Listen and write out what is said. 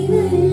힘을